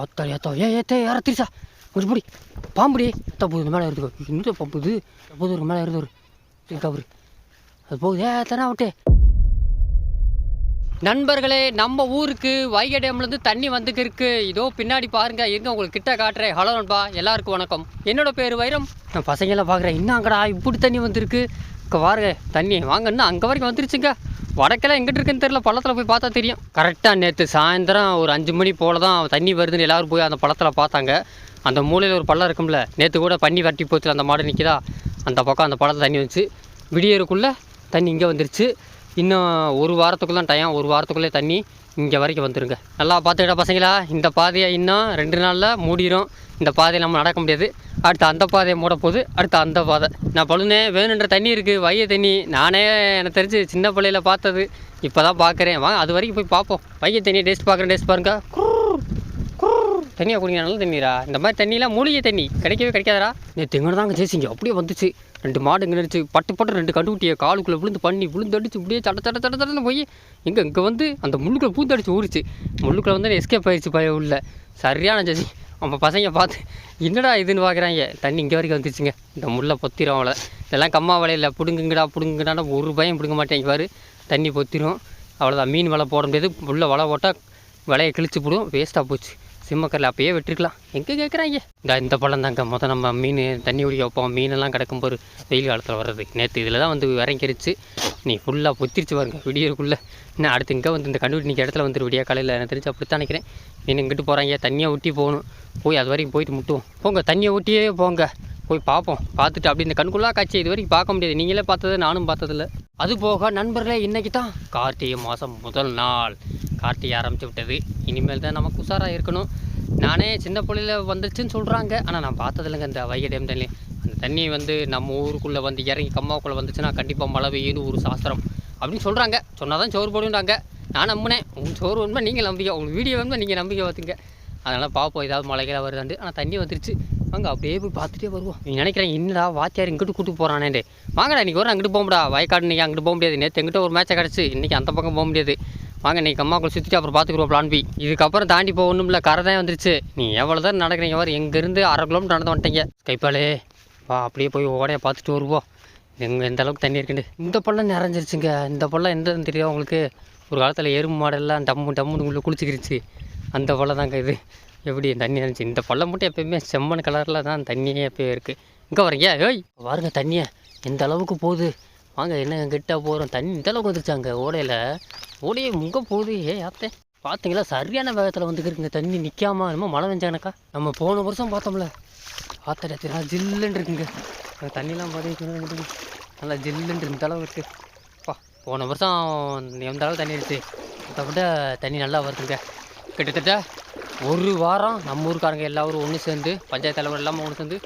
ஆத்தாடி ஆத்தா ஏ ஏத்தே யார திரிசா? ஒரு பிடி. பாம்புடி. அத்தா போகுது மேலே ஏறுது. இன்னும் பாம்பு இது போகுது ஒரு மேலே ஏறுது ஒரு. கவரு அது போகுது. ஏ தானே அவட்டே நண்பர்களே நம்ம ஊருக்கு வைகை டேம்லேருந்து தண்ணி வந்துக்கு இருக்கு. இதோ பின்னாடி பாருங்க. இருங்க உங்களுக்கு கிட்ட காட்டுறேன். ஹலோ நண்பா. எல்லாருக்கும் வணக்கம். என்னோட பேர் வைரம். நான் பசங்களாம் பார்க்குறேன். இன்னும் அங்கடா இப்படி தண்ணி வந்திருக்கு? இங்கே பாருங்க தண்ணி வாங்க இன்னும் அங்கே வரைக்கும் வந்துருச்சுங்க. வடக்கெல்லாம் எங்கிட்டு இருக்குன்னு தெரியல பள்ளத்தில் போய் பார்த்தா தெரியும். கரெக்டாக நேற்று சாயந்தரம் ஒரு அஞ்சு மணி போல் தான் தண்ணி வருதுன்னு எல்லோரும் போய் அந்த பள்ளத்தில் பார்த்தாங்க. அந்த மூலையில் ஒரு பள்ளம் இருக்கும்ல நேற்று கூட பண்ணி வட்டி போச்சு அந்த மாடு நிற்கிதா அந்த பக்கம் அந்த பழத்தை தண்ணி வந்துச்சு. விடியறக்குள்ளே தண்ணி இங்கே வந்துருச்சு. இன்னும் ஒரு வாரத்துக்குள்ளே தான் டைம் ஒரு வாரத்துக்குள்ளே தண்ணி இங்கே வரைக்கும் வந்துடுங்க நல்லா பார்த்துக்கிட்ட பசங்களா இந்த பாதையை இன்னும் ரெண்டு நாளில் மூடிடும் இந்த பாதையை நம்ம நடக்க முடியாது. அடுத்து அந்த பாதையை மூட போகுது. அடுத்து அந்த பாதை. நான் பழுனே வேணுன்ற தண்ணி இருக்குது வைய தண்ணி. நானே எனக்கு தெரிஞ்சு சின்ன பிள்ளையில் பார்த்தது. இப்போ தான் பார்க்குறேன். வாங்க அது வரைக்கும் போய் பார்ப்போம். வைய தண்ணியை டேஸ்ட் பார்க்குறேன் டேஸ்ட் பாருங்க. தண்ணியாக குடிக்கிறனால தண்ணீரா இந்த மாதிரி தண்ணியெலாம் மூலிகை தண்ணி. கிடைக்கவே கிடைக்காதரா நீ எங்கே தாங்க ஜெயிச்சிங்க அப்படியே வந்துச்சு. ரெண்டு மாடு இங்கே நடிச்சு பட்டு பட்டு ரெண்டு கண்டுக்குட்டியை காலுக்குள்ளே விழுந்து பண்ணி விழுந்து அடிச்சு இப்படியே சட சட சட சடன்னு போய் இங்கே இங்கே வந்து அந்த முள்ளுக்குள்ளே பூந்து அடிச்சு ஊறிச்சு முள்ளுக்குள்ளே வந்து எஸ்கேப் ஆயிடுச்சு பய உள்ள. சரியான ஜெசி நம்ம பசங்க பார்த்து என்னடா இதுன்னு பார்க்குறாங்க தண்ணி இங்கே வரைக்கும் வந்துச்சுங்க. இந்த முள்ளை பொத்திரும் அவளை. இதெல்லாம் கம்மா வலையில் பிடுங்குங்கடா பிடுங்குங்கடா ஒரு பயம் பிடுங்க மாட்டேங்க பாரு. தண்ணி பொத்திரும். அவ்வளோதான் மீன் வலை போட முடியாது. உள்ள வலை போட்டால் வலையை கிழிச்சு போடும். வேஸ்ட்டாக போச்சு. சிம்மக்கரில் அப்பயே வெட்டிருக்கலாம். எங்கே கேட்குறாங்க இந்த இந்த பழம் தாங்க மொதல் நம்ம மீன் தண்ணி குடிக்க வைப்போம். மீனெல்லாம் கிடக்கும் போது வெயில் காலத்தில் வர்றது. நேற்று இதில் தான் வந்து இறங்கிருச்சு. நீ ஃபுல்லாக பொத்திருச்சு பாருங்க. விடியறக்குள்ளே. இன்னும் அடுத்து இங்கே வந்து இந்த கண்டுபிடி நிற்க இடத்துல வந்துரு விடியா காலையில் எனக்கு தெரிஞ்சு அப்படித்தான் நினைக்கிறேன். மீன் இங்கிட்டு போகிறாங்க தண்ணியை ஊட்டி போகணும். போய் அது வரைக்கும் போயிட்டு முட்டுவோம். போங்க தண்ணியை ஊட்டியே போங்க. போய் பார்ப்போம். பார்த்துட்டு அப்படி இந்த கண்குள்ளா காட்சி இது வரைக்கும் பார்க்க முடியாது. நீங்களே பார்த்தது நானும் பார்த்ததில்ல. அது போக நண்பர்களே இன்றைக்கி தான் கார்த்திகை மாதம் முதல் நாள். கார்த்திகை ஆரம்பிச்சு விட்டது. இனிமேல் தான் நமக்கு உஷாராக இருக்கணும். நானே சின்ன பிள்ளையில வந்துருச்சுன்னு சொல்கிறாங்க ஆனால் நான் பார்த்ததில்லைங்க இந்த வைகை டேம் தண்ணி. அந்த தண்ணி வந்து நம்ம ஊருக்குள்ளே வந்து இறங்கி கம்மாவுக்குள்ளே வந்துச்சுன்னா கண்டிப்பாக மழை பெய்யுன்னு ஒரு சாஸ்திரம் அப்படின்னு சொல்கிறாங்க சொன்னால் தான் சோறு போடுன்றாங்க நான் நம்பினேன். உங்கள் சோறு வேணுமா நீங்கள் நம்பிக்கை. உங்கள் வீடியோ வேணுமா நீங்கள் நம்பிக்கை பார்த்துங்க. அதனால் பார்ப்போம் ஏதாவது மழைகளாக வருதாண்டு ஆனால் தண்ணி வந்துருச்சு. வாங்க அப்படியே போய் பார்த்துட்டே வருவோம். நீ நினைக்கிறேன் என்னடா வாத்தியார் இங்கிட்டு கூட்டு போகிறானே வாங்கடா இன்றைக்கி வரும் அங்கிட்டு போக முடியா வயக்காடு இன்றைக்கி அங்கிட்டு போக முடியாது. நேற்று எங்கிட்ட ஒரு மேட்சை கிடச்சி. இன்றைக்கி அந்த பக்கம் போக முடியாது. வாங்க இன்றைக்கி அம்மாக்குள்ள சுற்றிட்டு அப்புறம் பார்த்துக்குறோம் பிளான் பி இதுக்கப்புறம் தாண்டி போகணும் இல்லை கரை தான் வந்துருச்சு. நீ எவ்வளோ தான் நடக்கிறீங்க வர எங்கேருந்து அரை கிலோமீட்டர் நடந்து வந்துட்டீங்க. கைப்பாலே வா அப்படியே போய் ஓடையை பார்த்துட்டு வருவோம். எங்கே எந்த அளவுக்கு தண்ணி இருக்குண்டு இந்த பள்ளம் நிறைஞ்சிருச்சுங்க. இந்த பள்ளம் எந்தன்னு தெரியும் உங்களுக்கு? ஒரு காலத்தில் எறும்பு மாடெல்லாம் டம்மு டம்முன்னு உள்ளே குளிச்சுக்கிருச்சு. அந்த பள்ளம் தாங்க இது. எப்படி தண்ணி இருந்துச்சு இந்த பள்ளம் மட்டும் எப்பயுமே செம்மண் கலரில் தான் தண்ணியே எப்பயும் இருக்குது இங்கே வரீங்க ஏய் பாருங்க தண்ணியை. எந்த அளவுக்கு போகுது? வாங்க என்ன கிட்ட போகிறோம் தண்ணி இந்த அளவுக்கு வந்துருச்சாங்க ஓடையில். ஓடையே முங்க போகுது. ஏ ஆத்தே. பார்த்தீங்களா சரியான வேகத்தில் வந்துக்கிருக்குங்க தண்ணி நிற்காம என்னமோ மழை வெஞ்சானக்கா நம்ம போன வருஷம் பார்த்தோம்ல. ஆத்தடா நல்லா ஜில்லுன்னு இருக்குங்க. தண்ணிலாம் பார்த்தீங்கன்னா நல்லா ஜில்லுன்னு இந்த அளவு இருக்குது பா போன வருஷம் எந்த அளவு தண்ணி இருந்துச்சு? அதை விட தண்ணி நல்லா வருதுங்க. கிட்டத்தட்ட ஒரு வாரம் நம்ம ஊருக்காரங்க எல்லாரும் ஒன்று சேர்ந்து பஞ்சாயத்து தலைவர் எல்லாமே ஒன்று சேர்ந்து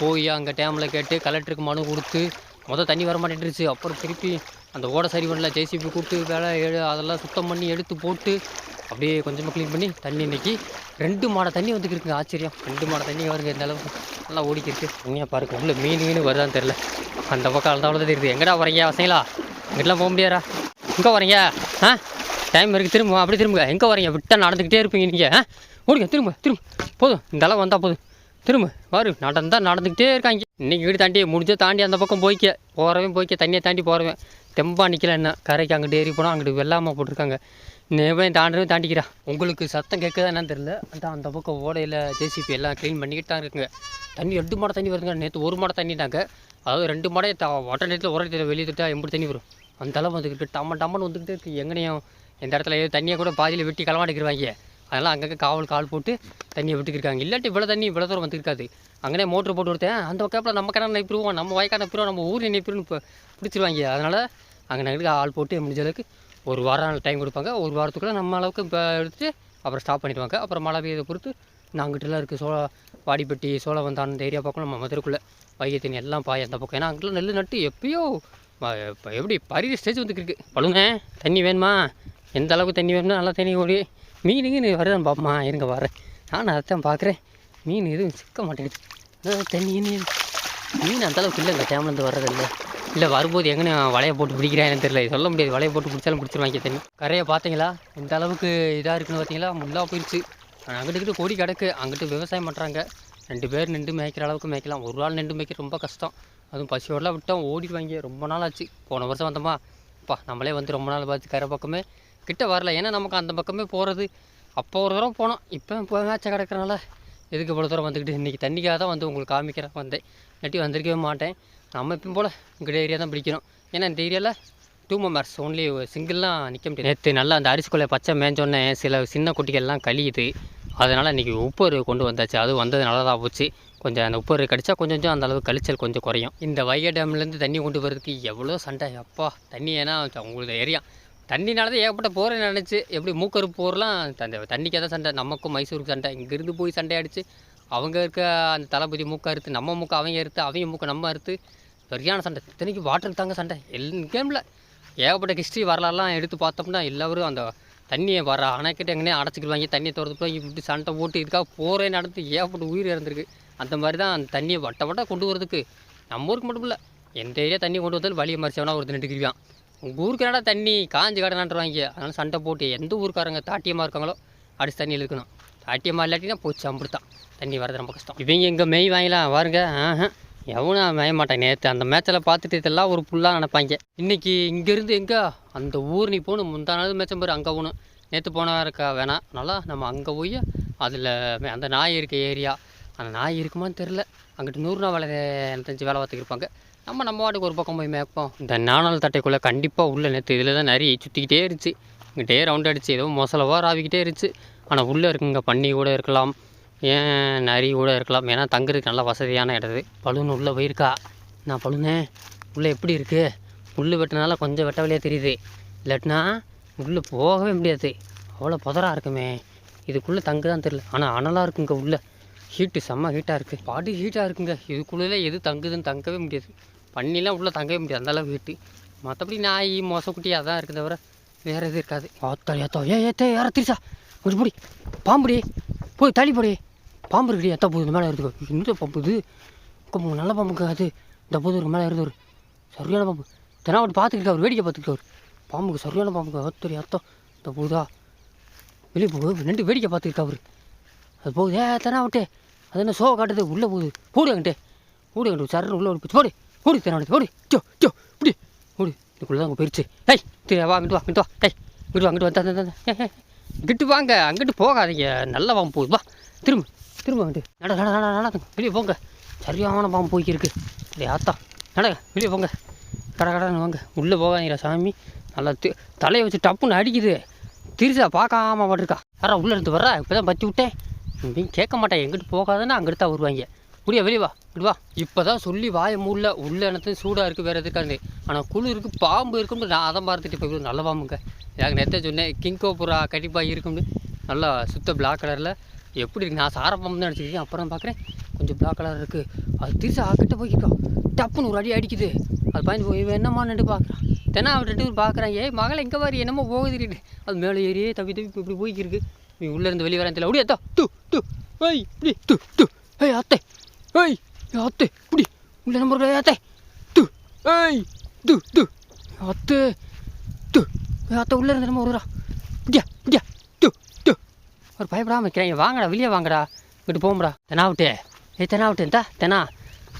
போய் அங்கே டேமில் கேட்டு கலெக்டருக்கு மனு கொடுத்து மொதல் தண்ணி வர மாட்டேன்ருச்சு அப்புறம் திருப்பி அந்த ஓடை சரி பண்ணல. ஜேசிபி கூப்பிட்டு வேலை எழு அதெல்லாம் சுத்தம் பண்ணி எடுத்து போட்டு அப்படியே கொஞ்சமாக க்ளீன் பண்ணி தண்ணி இன்றைக்கி ரெண்டு மாடை தண்ணி வந்துக்கிருக்குங்க ஆச்சரியம். ரெண்டு மாடை தண்ணி வருங்க இந்த அளவுக்கு. நல்லா ஓடிக்கிருக்கு. உண்மையாக பாருங்க. உள்ள மீன் மீன் வருதான்னு தெரில அந்த பக்கம் அவ்வளோ தெரியுது. எங்கடா வரீங்க வசங்களா இங்கிட்டலாம் போக முடியாதா? எங்கே வரீங்க ஆ? டைம் இருக்குது திரும்ப அப்படி திரும்புங்க. எங்கே வரீங்க விட்டால் நடந்துக்கிட்டே இருப்பீங்க நீங்கள் ஆ? ஓடுங்க. திரும்ப திரும்ப போதும். இந்த அளவு வந்தால் போதும். திரும்ப வாரு நடந்தா நடந்துக்கிட்டே இருக்காங்க. இன்றைக்கி வீடு தாண்டி முடிஞ்சா தாண்டி அந்த பக்கம் போய்க்க. போகிறவன் போய்க்க தண்ணியை தாண்டி போகிறவன் தெம்பா நிற்கல என்ன? கரைக்கு அங்கிட்டு ஏறி போனால் அங்கிட்டு வெள்ளாமல் போட்டிருக்காங்க. நேவன் தாண்டவே தாண்டிக்கிறா உங்களுக்கு சத்தம் கேட்குதா என்னன்னு தெரில அந்த அந்த பக்கம் ஓடையில் ஜேசிபி எல்லாம் க்ளீன் பண்ணிக்கிட்டு தான் இருக்குங்க. தண்ணி ரெண்டு மாட தண்ணி வருதுங்க. நேற்று ஒரு மாட தண்ணிட்டாங்க அதாவது ரெண்டு மாடை த ஒட்ட நேரத்தில் ஒரு நேரத்தில் வெளியே திட்டா எப்படி தண்ணி வரும். அந்த அளவு வந்துக்கிட்டு டம்ம டம்மன்னு வந்துக்கிட்டு இருக்குது எங்கனையும் இந்த இடத்துல ஏதோ தண்ணியை கூட பாதியில் வெட்டி களவாடிக்கிடுவாங்க அதனால் அங்கங்கே காவல் கால் போட்டு தண்ணியை விட்டுக்கிருக்காங்க. இல்லாட்டி இவ்வளோ தண்ணி இவ்வளோ தூரம் வந்துருக்காது. அங்கே மோட்ரு போட்டு கொடுத்தேன். அந்த பக்கத்தில் நம்ம கடை நினைப்பிடுவோம் நம்ம வயக்கான நெப்பிடுவோம் நம்ம ஊர் நெப்பிடுன்னு இப்போ பிடிச்சிருவாங்க. அதனால் அங்கே நகருக்கு ஆள் போட்டு முடிஞ்ச அளவுக்கு ஒரு வாரம் டைம் கொடுப்பாங்க. ஒரு வாரத்துக்குள்ளே நம்ம அளவுக்கு இப்போ எடுத்துட்டு அப்புறம் ஸ்டாப் பண்ணிடுவாங்க. அப்புறம் மழை பெய்யதை பொறுத்து நாங்கிட்டலாம் இருக்குது சோள வாடிப்பட்டி சோழவந்தான் அந்த ஏரியா பக்கம் நம்ம மதுரைக்குள்ளே. வைகை தண்ணி எல்லாம் பாய் அந்த பக்கம். ஏன்னா அங்கெல்லாம் நெல் நட்டு எப்பயோ எப்படி பரிதி ஸ்டேஜ் வந்துருக்கு பழுங்க தண்ணி வேணுமா? எந்த அளவுக்கு தண்ணி வேணும்னா நல்லா தண்ணி ஓடி மீனுங்க நீ வருதான்னு பாப்பமா இருங்க வரேன். நானும் அதைத்தான் பார்க்குறேன் மீன் எதுவும் சிக்க மாட்டேங்குது. தண்ணி மீன் அந்தளவுக்கு இல்லை இந்த டேம்லேருந்து வர்றதில்லை இல்லை. வரும்போது எங்கே வலையை போட்டு பிடிக்கிறேன்னு தெரியல. சொல்ல முடியாது. வலையை போட்டு பிடிச்சாலும் பிடிச்சிருவாங்க தண்ணி. கரையை பார்த்தீங்களா? இந்த அளவுக்கு இதாக இருக்குன்னு பார்த்தீங்களா? முள்ளாக போயிடுச்சு அங்கிட்டு கொடி கிடக்கு. அங்கிட்டு விவசாயம் பண்ணுறாங்க ரெண்டு பேர் நின்று மேய்க்கிற அளவுக்கு மேய்க்கலாம். ஒரு நாள் நின்று மேய்க்க ரொம்ப கஷ்டம். அதுவும் பசியோடலாம் விட்டோம் ஓடிடுவாங்க. ரொம்ப நாள் ஆச்சு போன வருஷம் வந்தோமா? அப்பா நம்மளே வந்து ரொம்ப நாள் பார்த்து கரை பக்கமே. கிட்ட வரல. ஏன்னா நமக்கு அந்த பக்கமே போகிறது அப்போ ஒரு தூரம் போனோம். இப்போ இப்போ மேட்சை கிடக்கிறனால எதுக்கு இவ்வளோ தூரம் வந்துக்கிட்டு இன்றைக்கி தண்ணிக்காக தான் வந்து உங்களுக்கு காமிக்கிறேன். வந்தேன். இல்லாட்டி வந்திருக்கவே மாட்டேன். நம்ம எப்பயும் போல் இங்கிட்ட ஏரியா தான் பிடிக்கணும். ஏன்னா இந்த ஏரியாவில் டூ மெம்பர்ஸ் ஒன்லி சிங்கிள்லாம் நிற்க முடியாது. நேற்று நல்லா அந்த அரிசிக்குள்ளே பச்சை மேஞ்சோன்னே சில சின்ன குட்டிகள்லாம் கழியுது. அதனால் இன்றைக்கி உப்பரு கொண்டு வந்தாச்சு. அது வந்தது நல்லதாக போச்சு. கொஞ்சம் அந்த உப்பரு கடிச்சா கொஞ்சம் கொஞ்சம் அந்த அளவு கழிச்சல் கொஞ்சம் குறையும். இந்த வைகை டேம்லேருந்து தண்ணி கொண்டு வரதுக்கு எவ்வளோ சண்டை. அப்பா தண்ணி ஏன்னா உங்களுக்கு ஏரியா தண்ணினால தான் ஏகப்பட்ட போரை நினச்சி எப்படி மூக்கரு போர்லாம் அந்த தண்ணிக்காக தான் சண்டை நமக்கும் மைசூருக்கு சண்டை. இங்கேருந்து போய் சண்டை அடித்து அவங்க இருக்க அந்த தளபதி மூக்க அறுத்து நம்ம மூக்க அவங்க அறுத்து அவங்க மூக்க நம்ம அறுத்து சரியான சண்டை. இத்தனைக்கு வாட்டருக்கு தாங்க சண்டை. எல் கேமில் ஏகப்பட்ட ஹிஸ்ட்ரி வரலாறுலாம் எடுத்து பார்த்தோம்னா எல்லாரும் அந்த தண்ணியை வர அணைக்கிட்ட எங்கேனே அடைச்சிக்கிடுவாங்க தண்ணியை திறந்துட்டு இப்படி சண்டை போட்டு இதுக்காக போரே நடந்து ஏகப்பட்ட உயிர் இறந்துருக்கு. அந்த மாதிரி தான் அந்த தண்ணியை வட்ட வட்ட கொண்டு வரதுக்கு நம்ம ஊருக்கு மட்டும் இல்லை எந்த ஏரியா தண்ணி கொண்டு வந்தாலும் வழியை மறைச்சவனா ஒருத்தர் நின்றுக்கிருவான் உங்கள் ஊருக்கு என்னடா தண்ணி? காஞ்சி கடனான்றாங்க அதனால் சண்டை போட்டு எந்த ஊருக்காரங்க தாட்டியமாக இருக்காங்களோ அடிச்சு தண்ணியில் இருக்கணும் தாட்டியமாக இல்லாட்டினா போச்சு அம்பிடுத்தான். தண்ணி வரது ரொம்ப கஷ்டம். இவங்க இங்கே மெய் வாங்கலாம் பாருங்க. ஆஹா. எவனும் மேய மாட்டேன். நேற்று அந்த மேட்சில் பார்த்துட்டு இதெல்லாம் ஒரு புல்லாக நினைப்பாங்க. இன்றைக்கி இங்கேருந்து எங்கே? அந்த ஊர் நீ போகணும். முந்தா நாள் மேட்சம் பேர் அங்கே போகணும். நேற்று போன இருக்கா? வேணாம். நல்லா நம்ம அங்கே போய் அதில் அந்த நாய் இருக்க ஏரியா அந்த நாய் இருக்குமான்னு தெரில அங்கிட்டு நூறு நாள் வேலை எனக்கு தெரிஞ்சு வேலை பார்த்துக்கிருப்பாங்க நம்ம நம்ம வாட்டுக்கு ஒரு பக்கம் போய் மேய்ப்போம். இந்த நாணல் தட்டைக்குள்ளே கண்டிப்பாக உள்ள நேற்று இதில் தான் நிறைய சுற்றிக்கிட்டே இருந்துச்சு. இங்கிட்டே ரவுண்ட் அடிச்சு ஏதோ மொசலவாக ராவிக்கிட்டே இருந்துச்சு. ஆனால் உள்ளே இருக்குங்க பன்னி கூட இருக்கலாம். ஏன் நரி கூட இருக்கலாம். ஏன்னா தங்குறதுக்கு நல்ல வசதியான இடது பழுன்னு உள்ளே போயிருக்கா? நான் பழுனே உள்ளே எப்படி இருக்குது புல் வெட்டினால கொஞ்சம் வெட்ட வழியாக தெரியுது. இல்லாட்டினா உள்ளே போகவே முடியாது. அவ்வளோ புதராக இருக்குமே. இதுக்குள்ளே தங்கு தான் தெரியல ஆனால் அனலாக இருக்குங்க உள்ளே. ஹீட்டு செம்ம ஹீட்டாக இருக்குது பாடி ஹீட்டாக இருக்குங்க. இதுக்குள்ளே எது தங்குதுன்னு தங்கவே முடியாது. பண்ணிலாம் உள்ளே தங்கவே முடியாது அந்தளவு அளவுக்கு மற்றபடி நாய் மொசக்குட்டி அதான் இருக்குது தவிர வேறு எதுவும் இருக்காது. ஆத்தா ஏத்தோ ஏ ஏத்தே யார திருசா? கொஞ்சம் பிடி. பாம்புடி போய் தள்ளி போடி. பாம்பு இருக்குடி எத்தா போகுது மேலே இருக்குது இந்த பாம்பு இது? நல்ல பாம்புங்க அது. இந்த போது ஒரு மேலே இருந்தவர் சரியான பாம்பு. தினாவட்டு பார்த்துக்கிட்டு அவர் வேடிக்கை பார்த்துக்கிட்டு பாம்புக்கு சரியான பாம்பு அத்தரி அத்தம் இந்த போகுதா? வெளியே போகுது ரெண்டு வேடிக்கை பார்த்துக்கிட்டு அவர். அது போகுது ஏ தெனாவட்டே அது என்ன சோவை காட்டுது? உள்ளே போகுது. கூடு அங்கிட்டே ஓடு அங்கிட்டு சரண் உள்ளே ஒரு போடு. ஓடி தெனாவட்டே ஓடி. ஜோ ஜோ இப்படி ஓடி. இதுக்குள்ளே தான் அங்கே போயிடுச்சு ஏய் திரு வா அங்கிட்டு வா அங்கிட்டு வா. ஏய் இங்கிட்டு வா அங்கிட்டு வந்தா தான் வந்தா. இங்கிட்டு வாங்க. அங்கிட்டு போகாதீங்க. நல்ல பாம்பு போகுது. வா திரும்ப திரும்ப வந்துட்டு நட நட நட நடக்குங்க வெளியே போங்க. சரியான பாம்பு போய்க்கிருக்கு டேய் ஆத்தா. நடங்க வெளியே போங்க. கட கடன்னு வாங்க. உள்ளே போகாதீங்க சாமி. நல்லா தி தலையை வச்சு டப்புன்னு அடிக்குது. திருசா பார்க்காம பட்டிருக்கா. யாரா உள்ளே இருந்து வர்றா? இப்போ தான் பற்றி விட்டேன் கேட்க மாட்டேன். எங்கிட்டு போகாதுன்னா அங்கிட்டு தான் வருவாங்க. முடியா வெளியே வா இப்படி வா. இப்போ தான் சொல்லி வாய மூடல உள்ள எனக்கு சூடாக இருக்குது வேறு எதுக்காண்டு ஆனால் குழு இருக்குது பாம்பு இருக்கும்னு நான் அதை பார்த்துட்டு இப்போ நல்ல பாம்புங்க. எனக்கு நேற்று சொன்னேன் கிங்கோபுரா கண்டிப்பாக இருக்கும்னு. நல்லா சுத்த பிளாக் கலரில் எப்படி இருக்கு? நான் சார பாம்பு தான் அடிச்சிருக்கேன் அப்புறம் பார்க்குறேன் கொஞ்சம் பிளாக் கலர் இருக்குது அது திருசா ஆக்கிட்ட போய்க்கிட்டோம் டப்புன்னு ஒரு அடி அடிக்குது. அது பயந்து போய் இவன் என்னம்மா நின்று பார்க்குறான் தென்னா அவன் ரெண்டு பேரும் பார்க்குறான் ஏய் மகளை எங்கே மாதிரி என்னமோ போகுதுட்டு அது மேலே ஏறியே தப்பி தப்பி இப்படி போய்க்கிருக்கு. நீ உள்ளேருந்து வெளியே வரேன் தெரியல. அப்படியே அத்தா து து. ஏய் இப்படி து டூ ஏய் அத்தை. ஏய் யாத்து அத்தை இப்படி உள்ள நம்பர் ஏத்தே து. ஏய் து து. அத்தை து. ஏய், அத்தை உள்ளே இருந்து நம்ம வருடா இப்படியா இப்படியா து து. ஒரு பயப்படாமல் இருக்கிறேன். வாங்கடா வெளியே வாங்கடா. இங்கிட்டு போகும்டா தெனா தெனாவிட்டு. ஏய் தெனாவிட்டு இந்தா தெனா.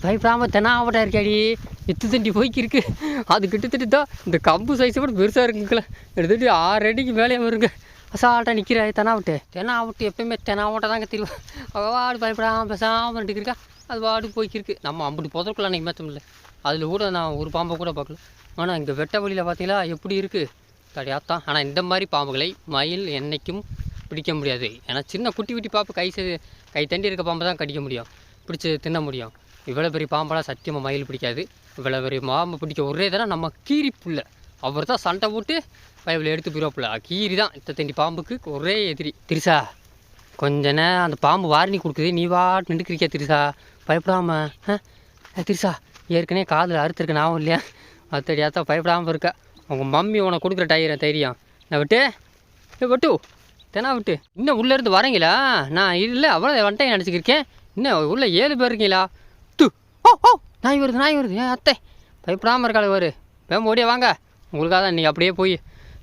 பயப்படாமல் தெனாவட்டா இருக்காடி எத்து தண்டி போய்க்கு இருக்கு அது கிட்டத்தட்ட தான் இந்த கம்பு சைஸை விட பெருசாக இருக்குங்கள எடுத்துட்டு ஆறு அடிக்கு மேலே வருங்க. அசால்ட்டாக நிற்கிறா தெனாவிட்டு. தெனாவிட்டு எப்பயுமே தெனாவட்டை தாங்க தெரியும் அவ்வளோ வாடு பயப்படாமல் பேசாமல் நின்றுக்கு இருக்கா. அது வாடு போய்க்கிருக்கு. நம்ம அம்புட்டு புதற்குள்ள அன்றைக்கி மேத்தம் இல்லை. அதில் கூட நான் ஒரு பாம்பை கூட பார்க்கல. ஆனால் இங்கே வெட்ட வழியில் பார்த்தீங்களா? எப்படி இருக்குது கிடையாத்தான் ஆனால் இந்த மாதிரி பாம்புகளை மயில் என்னைக்கும் பிடிக்க முடியாது. ஏன்னா சின்ன குட்டி குட்டி பாம்பு கை கை தண்டி இருக்க பாம்பை தான் கடிக்க முடியும். பிடிச்சி தின்ன முடியும். இவ்வளோ பெரிய பாம்பெல்லாம் சத்தியமாக மயில் பிடிக்காது. இவ்வளோ பெரிய பாம்பு பிடிக்க ஒரே தடவை நம்ம கீரி புள்ள அவர் தான் சண்டை போட்டு பைபிள் எடுத்து போயிடுவாப்புல கீரி தான். இத்த தண்டி பாம்புக்கு ஒரே எதிரி. திரிசா கொஞ்ச நேரம் அந்த பாம்பு வாரணி கொடுக்குது. நீ வா நின்றுக்கிறியா திரிசா? பயப்படாம ஆ? திரிசா ஏற்கனவே காதில் அறுத்துருக்கு ஞாபகம் இல்லையா? அது பயப்படாமல் இருக்க. உங்கள் மம்மி உனக்கு கொடுக்குற டயரை தெரியும். நான் விட்டு? ஏ விட்டு. தெனா விட்டு. இன்னும் உள்ளேருந்து வரீங்களா? நான் இல்லை அவ்வளோ வந்துட்டேன் நினச்சிக்கிருக்கேன். இன்னும் உள்ள ஏழு பேர் இருக்கீங்களா? து. ஓ ஓ நாய் வருது நாய் வருது. ஏன் அத்தை. பயப்படாமல் இருக்காள் வரு வேம் ஓடியே வாங்க. உங்களுக்காக தான் இன்றைக்கி அப்படியே போய்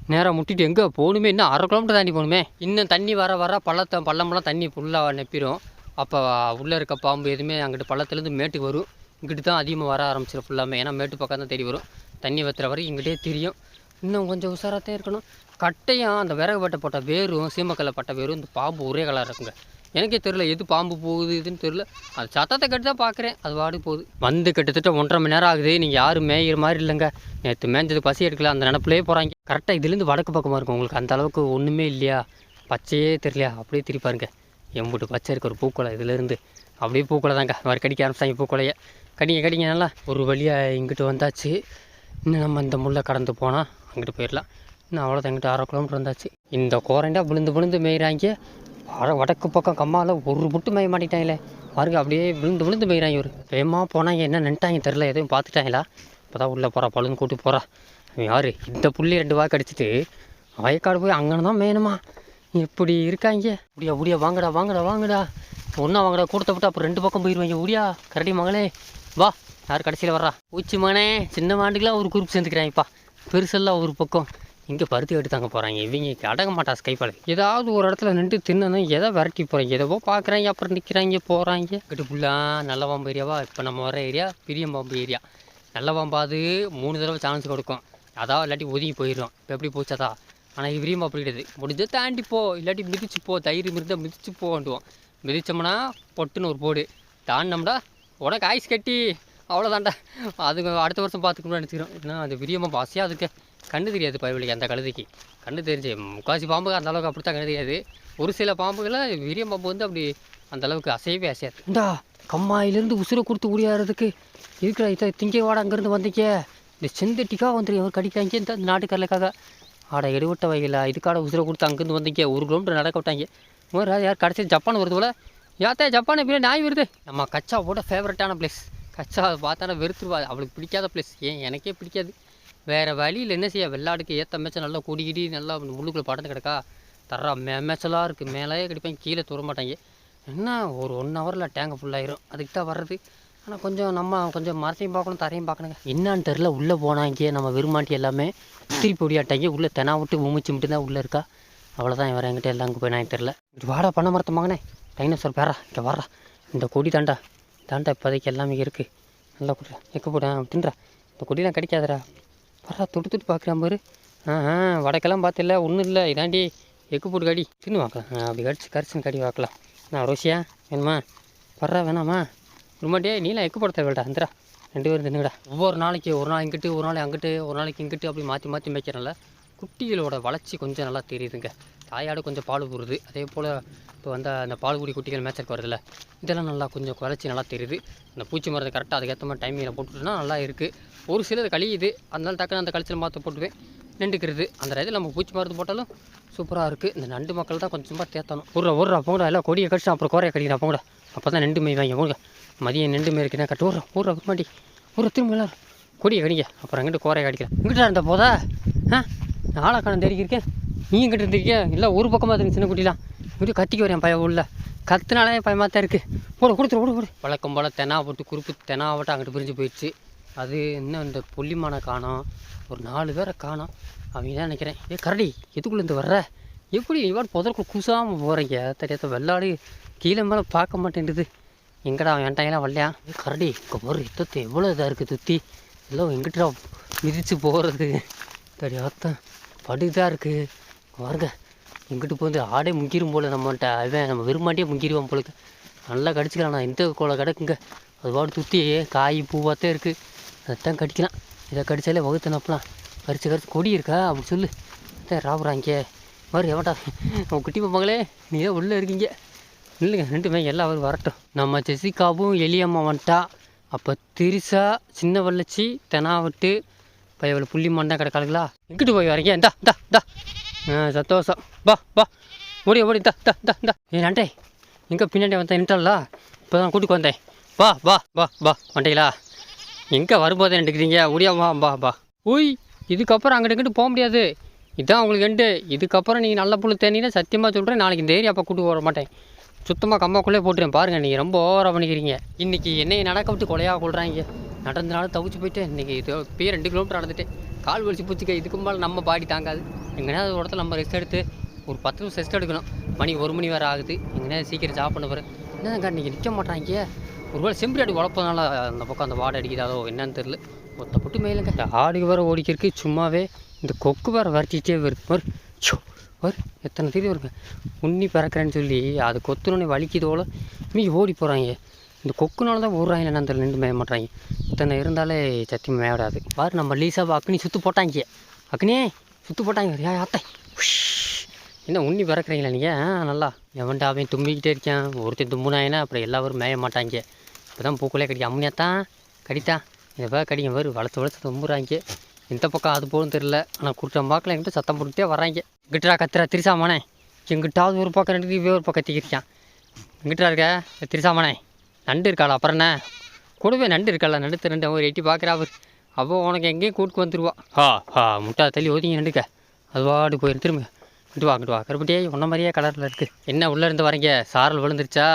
நேராக முட்டிட்டு எங்கே போகணுமே? இன்னும் அரை கிலோமீட்டர் தாண்டி போகணுமே. இன்னும் தண்ணி வர வர பள்ளத்தை பள்ளமெல்லாம் தண்ணி ஃபுல்லாக நெப்பிடும் அப்போ உள்ளே இருக்க பாம்பு எதுவுமே அங்கிட்டு பள்ளத்துலேருந்து மேட்டுக்கு வரும். இங்கிட்டு தான் அதிகமாக வர ஆரம்பிச்சிடும் ஃபுல்லாமே ஏன்னா மேட்டு பக்கம் தான் தேடி வரும். தண்ணி வத்துற வரைக்கும் இங்கிட்டே தெரியும். இன்னும் கொஞ்சம் உஷாராகத்தான் இருக்கணும். கட்டையும் அந்த விறகு பட்டை போட்ட வேரும் சீமக்கல்ல பட்ட வேரும் இந்த பாம்பு ஒரே கலர் இருக்குங்க. எனக்கே தெரில எது பாம்பு போகுது இதுன்னு தெரில அது சத்தத்தை கட்டு தான் பார்க்குறேன். அது வாடி போகுது. வந்து கிட்டத்தட்ட ஒன்றரை மணி நேரம் ஆகுது. நீங்கள் யாரும் மேயிற மாதிரி இல்லைங்க. நேற்று மேய்ஞ்சது பசி எடுக்கல. அந்த நினப்புலேயே போகிறாங்க கரெக்டாக இதுலேருந்து வடக்கு பக்கமாக இருக்கும். உங்களுக்கு அந்த அளவுக்கு ஒன்றுமே இல்லையா? பச்சையே தெரியலையா? அப்படியே திருப்பாருங்க எம்புட்டு பச்சை இருக்க ஒரு பூக்கொலை இதுலேருந்து. அப்படியே பூக்கொலை தாங்க மாதிரி கடிக்க ஆரம்பிச்சாங்க பூக்கொலையை. கடிங்க கடிங்க நல்லா. ஒரு வழியாக இங்கிட்டு வந்தாச்சு. இன்னும் நம்ம இந்த முள்ளை கடந்து போனால் அங்கிட்டு போயிடலாம் இன்னும் அவ்வளோதான் எங்கிட்ட அரை கிலோமீட்டர் வந்தாச்சு. இந்த கோரண்டா விழுந்து விழுந்து மேய்கிறாங்க வட வடக்கு பக்கம் கம்மாவில் ஒரு முட்டு மேய மாட்டிட்டாங்களே. பாருங்க அப்படியே விழுந்து விழுந்து மேய்கிறாங்க ஒரு வேகமாக போனாங்க என்ன நின்ட்டாங்க தெரில எதுவும் பார்த்துட்டாங்களா? இப்போ தான் உள்ளே போகிறா பழுந்து கூட்டி போகிறா யார்? இந்த புள்ளி ரெண்டு வாக்கு அடிச்சிட்டு வயக்காடு போய் அங்கே தான் மேயணுமா? இப்படி இருக்காங்க. அப்படியா உடியா வாங்கடா வாங்கடா வாங்கடா. ஒன்றா வாங்கடா கூட்டத்தை விட்டு அப்புறம் ரெண்டு பக்கம் போயிடுவாங்க உடியா கரடி மகளே வா. யார் கடைசியில் வர்றா? ஊச்சி மகனே சின்ன மாண்டுக்கெலாம் ஒரு குரூப் சேர்ந்துக்கிறாங்கப்பா பெருசெல்லாம் ஒரு பக்கம். இங்கே பருத்தி எடுத்தாங்க போகிறாங்க இவங்க அடங்க மாட்டா ஸ்கைப்பால் ஏதாவது ஒரு இடத்துல நின்று தின்னணும் எதை விரட்டி போகிறாங்க எதோ பார்க்குறாங்க அப்புறம் நிற்கிறாங்க போகிறாங்க கட்டு ஃபுல்லாக நல்ல பாம்பு ஏரியாவா இப்போ நம்ம வர ஏரியா பிரியம் பாம்பு ஏரியா. நல்ல பாம்பாது மூணு தடவை சான்ஸ் கொடுக்கும். அதான் இல்லாட்டி ஒதுங்கி போயிடும் இப்போ எப்படி போச்சாதா ஆனால் இவரையும் அப்படி கிடையாது முடிஞ்ச தாண்டி போ. இல்லாட்டி மிதிச்சு போ. தயிர் மிருந்தால் மிதிச்சு போன்டுவோம் மிதித்தோம்னா பொட்டுன்னு ஒரு போடு. தாண்டினோம்டா உனக்கு ஐஸ் கட்டி. அவ்வளோதான்டா அதுக்கு அடுத்த வருஷம் பார்த்துக்கணும்னு நினச்சிக்கிறோம். ஏன்னா அது விரியமாக பாசியாக அதுக்கு கண்ணு தெரியாது பயவலிக்கு அந்த கழுதைக்கு. கண்ணு தெரிஞ்சு முக்காசி பாம்புக்கு அந்த அளவுக்கு அப்படி தான் கண்ணு தெரியாது. ஒரு சில பாம்புகளை விரிய பாம்பு வந்து அப்படி அந்த அளவுக்கு அசையவே அசையாது. இந்தா கம்மாயிலேருந்து உசுரை கொடுத்து உரியாடுறதுக்கு இருக்கிற இதை திங்க வாட அங்கேருந்து வந்தீங்க. இந்த செந்தட்டிக்காக வந்துரு. அவர் கடிக்காங்க? இந்த நாட்டுக்கரலுக்காக ஆட எடுவிட்ட வகையில்? இதுக்காட உசுரை கொடுத்து அங்கேருந்து வந்தீங்க. ஒரு கிலோமீட்டர் நடக்க விட்டாங்க. ஒரு யார் கடைசி ஜப்பான் வருது போல? யாத்தே ஜப்பான் இப்படி நாய் வருது. நம்ம கச்சாவோட ஃபேவரட்டான பிளேஸ் கச்சா பார்த்தானா வெறுத்துருவா. அவளுக்கு பிடிக்காத பிளேஸ் ஏன்? எனக்கே பிடிக்காது. வேறு வழியில் என்ன செய்ய? வெள்ளாடுக்கு ஏற்ற மேட்சம் நல்லா குடிக்கிடி நல்லா முள்ளுக்குள்ளே படந்து கிடக்கா? தர்றா மே மேச்சலாக இருக்குது மேலேயே கிடைப்பாங்க. கீழே தூர மாட்டாங்க. என்ன? ஒரு ஒன் ஹவரில் டேங்க் ஃபுல்லாயிரும் அதுக்கு தான் வர்றது. ஆனால் கொஞ்சம் நம்ம கொஞ்சம் மரத்தையும் பார்க்கணும் தரையும் பார்க்கணுங்க. என்னான்னு தெரில உள்ளே போனாங்க நம்ம விரும்பாண்டி எல்லாமே திருப்பி ஒடியாட்டாங்க உள்ளே தெனா விட்டு உமிச்சு மட்டும் தான் உள்ளே இருக்கா? அவ்வளோதான் இவர் என்கிட்ட எல்லாம் அங்கே போய் நான் தெரில இது வாடா பண்ண மரத்தை மகனே. டைனோசர் பேரா இங்கே வாடா. இந்த கொடி தாண்டா. தாண்டா இப்போதைக்கு எல்லாமே இருக்குது நல்லா கொடுறா எக்க போடா. தின்றா. இந்த கொடிலாம் கிடைக்காதரா வரா தொட்டு தொட்டு பார்க்குறான் பாரு. ஆ ஆ வடக்கெல்லாம் பார்த்துல ஒன்றும் இல்லை. இதாண்டி எக்கு போட்டு கடி. தின்னு பார்க்கலாம். அப்படி கடிச்சு கரிசன் கடி பார்க்கலாம். நான் ரோஷியா வேணுமா? வர்றா வேணாமா? ரொம்பட்டே நீலாம் எக்கு போட தேவைடா அந்தரா ரெண்டு பேரும் தின்னுடா ஒவ்வொரு நாளைக்கு ஒரு நாள் இங்கிட்டு ஒரு நாள் அங்கிட்டு ஒரு நாளைக்கு இங்கிட்டு அப்படி மாற்றி மாற்றி மேய்க்கிறனால குட்டிகளோட வளர்ச்சி கொஞ்சம் நல்லா தெரியுதுங்க. தாயாடு கொஞ்சம் பால் ஊறுது. அதே போல் இப்போ வந்து அந்த பால்குடி குட்டிகள் மேட்சருக்கு வருதுல்ல இதெல்லாம் நல்லா கொஞ்சம் வளர்ச்சி நல்லா தெரியுது. அந்த பூச்சி மருந்து கரெக்டாக அதுக்கேற்ற மாதிரி டைமிங்கில் போட்டுட்டுனா நல்லா இருக்குது ஒரு சிலது கழியுது. அதனால டக்குன்னு அந்த கழிச்சல் மாற்ற போட்டுவேன். நின்றுக்கிறது. அந்த இதில் நம்ம பூச்சி மருந்து போட்டாலும் சூப்பராக இருக்குது இந்த நண்டு மக்கள் தான் கொஞ்சமாக தேத்தணும். ஒரு ஒரு போங்கடா. எல்லாம் கொடியை கடிச்சு அப்புறம் கோரையை கடிக்கிறா போங்கடா. அப்போ தான் நண்டு மெய்வாங்க போங்க. மதியம் நெண்டு மாரி மேய்க்கிறேன் கட்டு ஊர்றா ஊர்றா மாட்டி. ஊர்றா திரும்ப எல்லாரும். கொடியை கடிங்க. அப்புறம் அங்கிட்டு கோரையை கடிக்கிறேன். இங்கிட்ட இருந்த போதா? ஆ? நாளாக காலம் தெரிக்கிருக்கேன் நீ இங்கிட்ட இருந்திருக்கிய? இல்லை ஒரு பக்கமாக இருந்து சின்ன குட்டிலாம். இப்படி கத்திக்கு வரேன் பையன் உள்ள. கத்துனாலே பயமாக தான் இருக்குது போட கொடுத்துரு போடு போடு. வழக்கம் போல் தெனா போட்டு குறுப்பு தெனா போட்டு அங்கிட்டு பிரிஞ்சு போயிடுச்சு. அது இன்னும் இந்த புள்ளிமானை காணோம்? ஒரு நாலு பேரை காணோம். அவங்க தான் நினைக்கிறேன். ஏ கரடி எதுக்குள்ளேருந்து வர்ற? எப்படி இவாடு புதற்குள்ள குசாமல் போகிறீங்க தெரியாத வெள்ளாடு கீழே மேலே பார்க்க மாட்டேன்டுது எங்கடா அவன் என்கிட்டலாம் வரலையா? கரடி இங்கே போகிற யுத்தத்தை எவ்வளோ இதாக இருக்குது துத்தி. எல்லாம் எங்கிட்டா மிதித்து போகிறது தெரியாத படுதான் இருக்குது பாருங்க இங்கிட்டு போய் ஆடே முங்கிரும் போல நம்மகிட்ட அவன் நம்ம விரும்பாண்டியே முங்கிருவான் போலுக்கு நல்லா கடிச்சிக்கலாம் நான் இந்த கோலை கிடக்குங்க. அது பாடு துத்தி காய் பூவாத்தே இருக்குது அதைத்தான் கடிக்கலாம். இதை கடித்தாலே வகுத்து நப்பலாம். கரிச்சு கரிச்சு கொடி இருக்கா? அப்படி சொல்லு. அதான் ராபுறாங்க மாதிரி எவன்டா? உன் குட்டி மகளே நீ தான் உள்ளே இருக்கீங்க. இல்லைங்க ரெண்டுமே எல்லாம் அவர் வரட்டும். நம்ம ஜெசிகாவும் எலியம்மா வந்துட்டா அப்போ திரிசா சின்ன வள்ளச்சி தெனாவட்டு இப்போ இவ்வளோ புள்ளி மண்டா கிடக்காளுங்களா எங்கிட்டு போய் வரீங்க. இந்தா இந்தா இந்தா. ஆ சந்தோஷம். பா பா ஓடி ஓடி இந்தா இந்தா இந்தா இந்தா. ஏ நண்டே எங்கே பின்னாடி வந்தேன் நின்ட்டாளா இப்போ தான் கூட்டிக்கு வந்தேன். வா வா பா பா வந்தீங்களா எங்கே வரும்போதே நின்றுக்கிறீங்க? ஓடியாமா வா பா உய் இதுக்கப்புறம் அங்கிட்டு இங்கிட்டு போக முடியாது. இதான் உங்களுக்கு எண்டு. இதுக்கப்புறம் நீங்கள் நல்ல புள்ளு தேனீங்கன்னா சத்தியமாக சொல்கிறேன் நாளைக்கு இந்த ஏரியா அப்போ கூட்டு வர மாட்டேன். சுத்தமாக கம்மாக்குள்ளே போட்டுருவேன். பாருங்கள் நீங்கள் ரொம்ப ஓவராக பண்ணிக்கிறீங்க. இன்றைக்கி என்னையை நடக்க விட்டு கொலையாக கொள்கிறாங்க நடந்தனால தவிச்சு போயிட்டு இன்றைக்கி இது போய் ரெண்டு கிலோமீட்டர் நடந்துட்டு கால் வலிச்சு பூச்சிக்க இதுக்கு மேலே நம்ம பாடி தாங்காது. எங்கேனா ஒரு இடத்துல நம்ம ரெஸ்ட் எடுத்து ஒரு பத்து நிமிஷம் ரெஸ்ட் எடுக்கணும். மணி ஒரு மணி வேறு ஆகுது. எங்கேனா சீக்கிரம் சாப்பிட போகிறேன் என்னங்க இன்றைக்கி நிற்க மாட்டாங்க. ஒருவேளை செம்பரி உழப்பதுனால அந்த பக்கம் அந்த வாடை அடிக்குதாதோ என்னன்னு தெரில ஒத்தப்பட்டு மேலுங்க இந்த ஆடு வேறு ஓடிக்கிறதுக்கு சும்மாவே இந்த கொக்கு வேறு விரட்டிகிட்டே வருது. மாதிரி பார் வரு எத்தனை தேதி வருங்க உண்ணி பறக்கிறேன்னு சொல்லி அது கொத்துனோடனே வலிக்குதோல மீ ஓடி போகிறாங்க இந்த கொக்குனால தான் ஓடுறாங்க என்னன்னு அந்த நின்று மேய மாட்டாங்க இத்தனை இருந்தாலே சத்தியம் மேடாது பாரு நம்ம லீசாவை அக்னி சுற்று போட்டாங்க அக்னியே சுற்று போட்டாங்க யா ஆத்தை. என்ன உண்ணி பறக்கிறீங்களா நீங்கள் நல்லா. எவன்டா அவன் தும்பிக்கிட்டே இருக்கான். ஒருத்தர் தும்புனாயினா அப்புறம் எல்லாரும் மேய மாட்டாங்க இப்போ தான் பூக்குள்ளே கடிக்க அம்மியாத்தான் கடித்தான் இதை வேறு கடிங்க வேறு வளர்த்து வளர்த்து தும்புறாங்க இந்த பக்கம் அது போகும் தெரில ஆனால் குருட்டம் பார்க்கல என்கிட்ட சத்தம் போட்டுகிட்டே வராங்க கிட்டரா கத்துறா? திரிசாமனே எங்கிட்டாவது ஒரு பக்கம் ரெண்டு இவ்வளோ ஒரு பக்கம் திக்கிறான் எங்கிட்டா இருக்க? திரிசாமனே நண்டு இருக்காளா? அப்புறம் என்ன? கூடவே நண்டு இருக்காளா? நண்டு ரெண்டு ஒரு எட்டி பார்க்குறா அவர். அவள் உனக்கு எங்கேயும் கூட்டுக்கு வந்துருவா. ஹா ஹா முட்டா தள்ளி ஓதிங்க நண்டுக்க அது வாடு போயிரு. திரும்ப. இங்கிட்டு வா இங்கிட்டு வா. கருப்பட்டியே உன்ன மாதிரியே கலரில் இருக்குது என்ன உள்ளே இருந்து வரீங்க? சாரல் விழுந்துருச்சா?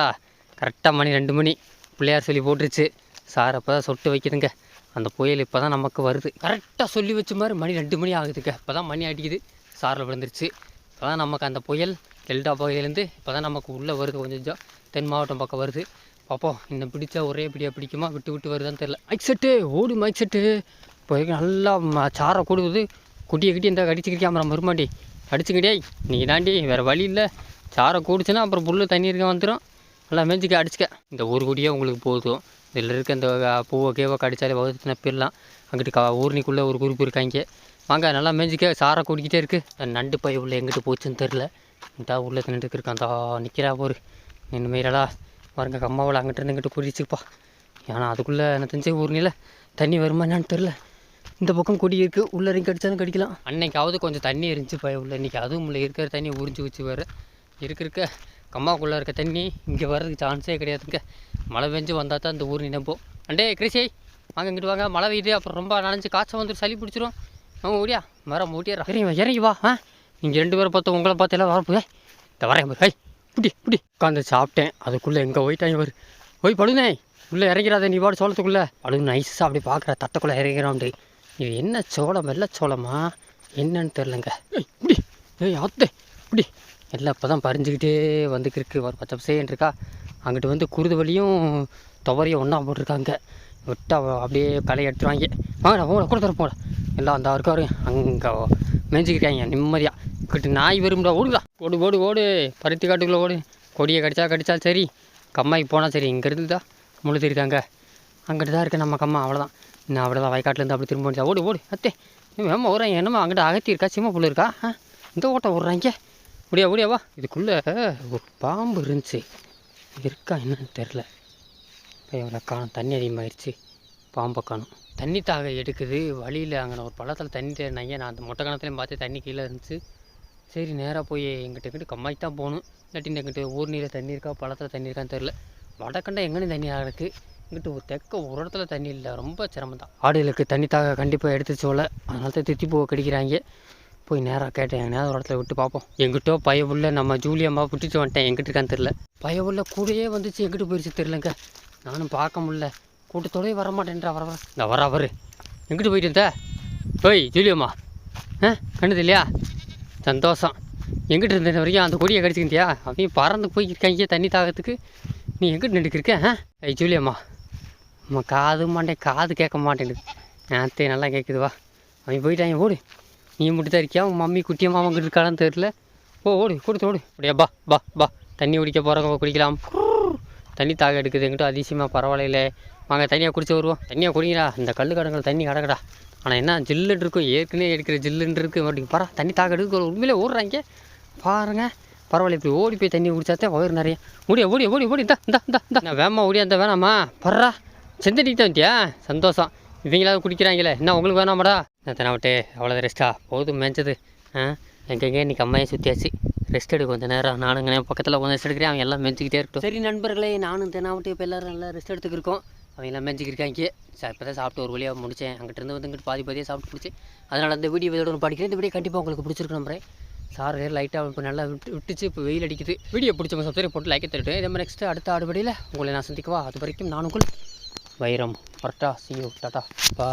கரெக்டாக மணி ரெண்டு மணி. பிள்ளையார் சொல்லி போட்டுருச்சு. சார் அப்போ தான் சொட்டு வைக்கிதுங்க. அந்த புயல் இப்போ தான் நமக்கு வருது. கரெக்டாக சொல்லி வச்ச மாதிரி மணி ரெண்டு மணி ஆகுதுங்க. இப்போ தான் மணி அடிக்குது. சாரில் விழுந்துருச்சு. இப்போ தான் நமக்கு அந்த புயல் டெல்டா பகுதியிலேருந்து இப்போ தான் நமக்கு உள்ளே வருது. கொஞ்சம் கொஞ்சம் தென் மாவட்டம் பக்கம் வருது. பார்ப்போம் இந்த பிடிச்சா ஒரே பிடியாக பிடிக்குமா? விட்டு விட்டு வருதான்னு தெரில மைக் செட்டு ஓடு மைக் செட்டு இப்போ நல்லா சாரை கூடுவது குட்டியை கிட்டி இந்த கடிச்சுக்கிட்டியா மருமாண்டி அடிச்சுக்கிட்டே நீ தாண்டி வேறு வழி இல்லை. சாரை கூடிச்சுன்னா அப்புறம் புல் தண்ணி இருக்க வந்துடும் நல்லா மேஞ்சிக்க அடிச்சுக்க. இந்த ஒரு குடியே உங்களுக்கு போதும். இதில் இருக்க இந்த பூவை கேவை கடிச்சாலே வகுத்துனா போயிடலாம் அங்கிட்டு கா ஊர்னிக்குள்ளே ஒரு குறிப்பு இருக்காங்க. வாங்க நல்லா மேய்ச்சிக்க சாரை குடிக்கிட்டே இருக்குது அந்த நண்டு பைய உள்ள எங்கிட்டு போச்சுன்னு தெரில இந்தா உள்ளே நின்றுக்கு இருக்கான். தா நிற்கிறா போரு. நின்று மாரிடா பாருங்க கம்மாவில் அங்கிட்டு இருந்து இங்கிட்டு குடிச்சுப்பா ஏன்னா அதுக்குள்ளே என்ன தெரிஞ்ச நில. தண்ணி வருமா என்னன்னு தெரில இந்த பக்கம் கொடி இருக்குது உள்ளே இறங்கி கடிச்சாலும் கடிக்கலாம். அன்னைக்காவது கொஞ்சம் தண்ணி இருந்துச்சு பய உள்ள. இன்றைக்கி அதுவும் உள்ள இருக்கிற தண்ணி உறிஞ்சி வச்சு வேறு. இருக்க இருக்க. கம்மாக்குள்ளே இருக்க தண்ணி இங்கே வர்றதுக்கு சான்ஸே கிடையாதுங்க மழை பெஞ்சு வந்தால் தான் இந்த ஊர் நினைப்போம். அண்டே கிருஷி. வாங்க இங்கிட்டு வாங்க. மழை பெய்யுது. அப்புறம் ரொம்ப நனைஞ்சு காய்ச்சல் வந்துட்டு சளி பிடிச்சிரும். அவங்க ஓடியா? மரம் ஓட்டியா இறங்கி வா இறங்கி வா ஆ? நீங்கள் ரெண்டு பேரை பார்த்து உங்களை பார்த்து எல்லாம் வரப்போ இந்த வரேன் பாரு. ஹை புடி புடி. உட்காந்து சாப்பிட்டேன். அதுக்குள்ளே எங்கே போயிட்டாங்க பாரு போய் பழுனே உள்ளே இறங்கிறாத நீ பாடு சோளத்துக்குள்ளே. பழு நைஸாக அப்படி பார்க்குற தட்டக்குள்ளே இறங்கிறான்ட்டு. இது என்ன சோளம் வெள்ளை சோளமா? என்னன்னு தெரிலங்க ஏய் இப்படி ஏய் அத்தை இப்படி எல்லாம் இப்போ தான் பறிஞ்சுக்கிட்டே வந்துக்கிருக்கு. ஒரு பச்சை பசேன்னு இருக்கா? அங்கிட்டு வந்து குருது வழியும் துவரையும் ஒன்றா போட்டிருக்காங்க. விட்டா அப்படியே களை எடுத்துருவாங்க. வாங்கடா கூட தர போகல எல்லாம் அந்த இருக்காரு அங்கே மேய்ஞ்சிக்கிட்டாங்க நிம்மதியாக கிட்ட நாய் வரும்டா ஓடுடா. ஓடு ஓடு ஓடு. பருத்தி காட்டுக்குள்ளே ஓடு. கொடியை கடிச்சா கடிச்சா சரி கம்மாய்க்கு போனால் சரி. இங்கேருந்து தான் முழு தெரியுதாங்க அங்கிட்டு தான் இருக்கு நம்ம கம்மா அவ்வளோதான் இன்னும் அவ்வளோதான் வயக்காட்டிலேருந்து அப்படி திரும்ப முடிச்சா ஓடு ஓடு அத்தே. வேமா ஓடுறாங்க என்னமா அங்கிட்ட அகத்தி இருக்கா? சிம்ம புல் இருக்கா? ஆ இந்த ஓட்டம் ஓடுறாங்க. முடியா முடியா வா. இதுக்குள்ளே ஒரு பாம்பு இருந்துச்சு. இருக்கா என்னன்னு தெரில இவ்வளோ காணும் தண்ணி அதிகமாகிடுச்சு பாம்பை காணும். தண்ணி தாக எடுக்குது. வழியில் அங்கே ஒரு பள்ளத்தில் தண்ணி தேடினாங்க. நான் அந்த மொட்டை கணத்துலேயும் பார்த்து தண்ணி கீழே இருந்துச்சு. சரி நேராக போய் எங்கிட்ட எங்கிட்ட கம்மாய்க்கு தான் போகணும். இல்லாட்டி எங்கிட்ட ஊர் நீரில் தண்ணி இருக்கா பழத்தில் தண்ணி இருக்கான்னு தெரில வடக்கண்டா எங்கேயும் தண்ணி இருக்குது இங்கிட்ட ஒரு தெக்க ஒரு இடத்துல தண்ணி இல்லை. ரொம்ப சிரமம் தான். ஆடுகளுக்கு தண்ணி தாக கண்டிப்பாக எடுத்துச்சோல அதனால தான் தித்தி பூவை கடிக்கிறாங்க. போய் நேராக கேட்டேன். எங்கேயாவது ஒரு இடத்துல விட்டு பார்ப்போம். எங்கிட்டோ பயவுள்ள நம்ம ஜூலியம்மா விட்டுட்டு வந்துட்டேன். எங்கிட்ட இருக்கான்னு தெரில பயவுள்ள கூடயே வந்துச்சு. எங்கிட்டு போயிடுச்சு தெரிலங்க நானும் பார்க்க முடில கூட்டத்தோடயே வர மாட்டேன்றா வர வர. இந்த வர. அவரு எங்கிட்டு போயிட்டு இருந்த? போய் ஜூலியம்மா. ஆ கண்டுது இல்லையா? சந்தோஷம். எங்கிட்டு இருந்த வரைக்கும்? அந்த கொடியை கடிச்சுக்கிட்டியா? அவன் பறந்து போய் இருக்காங்க தண்ணி தாகத்துக்கு நீ எங்கிட்டு நின்றுக்கு இருக்க ஆ? ஐய் ஜூலியம்மா. அம்மா காது மாட்டேன் காது கேட்க மாட்டேங்குது. நேரத்தே நல்லா கேட்குது வா. போயிட்டான் ஓடு. நீ மட்டும் தான் இருக்கியா? உன் மம்மி குட்டியம்மா அவங்க இருக்காளான்னு தெரில ஓ ஓடு கொடுத்து ஓடு. அப்படியா பா பா பா தண்ணி குடிக்க போகிறவங்க குடிக்கலாம். தண்ணி தாக எடுக்குது. எங்கிட்ட அதிசயமாக பரவாயில்ல வாங்க தண்ணியாக குடிச்சு வருவோம். தண்ணியாக குடிங்கடா. இந்த கல் கடங்கள் தண்ணி கடக்கடா. ஆனால் என்ன ஜில்லுன்னு இருக்கும் ஏற்கனவே எடுக்கிற ஜில்லுன்னு இருக்குது மறுபடியும் பரா தண்ணி தாக எடுக்க உண்மையிலே ஓடுறாங்க. பாருங்க பரவாயில்ல இப்படி ஓடி போய் தண்ணி குடிச்சாத்தே வயிறு நிறைய முடிய ஓடி ஓடி ஓடி இந்த இந்த இந்த நான் வேமா ஓடி அந்த வேணாமா? பர்றா. செந்தடிக்கு தான் வந்துட்டியா? சந்தோஷம். இவங்களாவது குடிக்கிறாங்களே. என்ன உங்களுக்கு வேணாமாடா? நான் தெனாவட்டே அவ்வளோ ரெஸ்ட்டா போதும் மேய்ச்சது ஆ? எங்கெங்கே இன்றைக்கி அம்மையை சுற்றியாச்சு ரெஸ்ட் எடுக்க கொஞ்சம் நேரம். நானுங்க பக்கத்தில் கொஞ்சம் ரெஸ்ட் எடுக்கிறேன். அவன் எல்லாம் மெஞ்சிக்கிட்டே இருக்கட்டும். சரி நண்பர்களே நானும் தெனாவட்டே இப்போ எல்லோரும் நல்லா ரெஸ்ட் எடுத்துக்கிருக்கோம். அவங்க எல்லாம் மெஞ்சிக்கிருக்காங்க சார் இப்போ தான் சாப்பிட்டு ஒரு வழியாக முடித்தேன் அங்கிட்டிருந்து வந்து இங்கிட்டு பாதி பாதியாக சாப்பிட்டு முடிச்சேன் அதனால் அந்த வீடியோ இதோட படிக்கிறேன். இந்த வீடியோ கண்டிப்பாக உங்களுக்கு பிடிச்சிருக்கு நம்புறேன். சார் லைட்டாக இப்போ நல்லா விட்டு விட்டுச்சு. இப்போ வெயில் அடிக்குது. வீடியோ பிடிச்சவங்க சப்ஸ்கிரைப் போட்டு லைக்கை தருட்டு. இதே மாதிரி நெக்ஸ்ட்டு அடுத்த அடுபடியில் உங்களை நான் சந்திக்கவா? அது வரைக்கும் நானுக்குள் வைரம். பரட்டா சியூ டாட்டா பா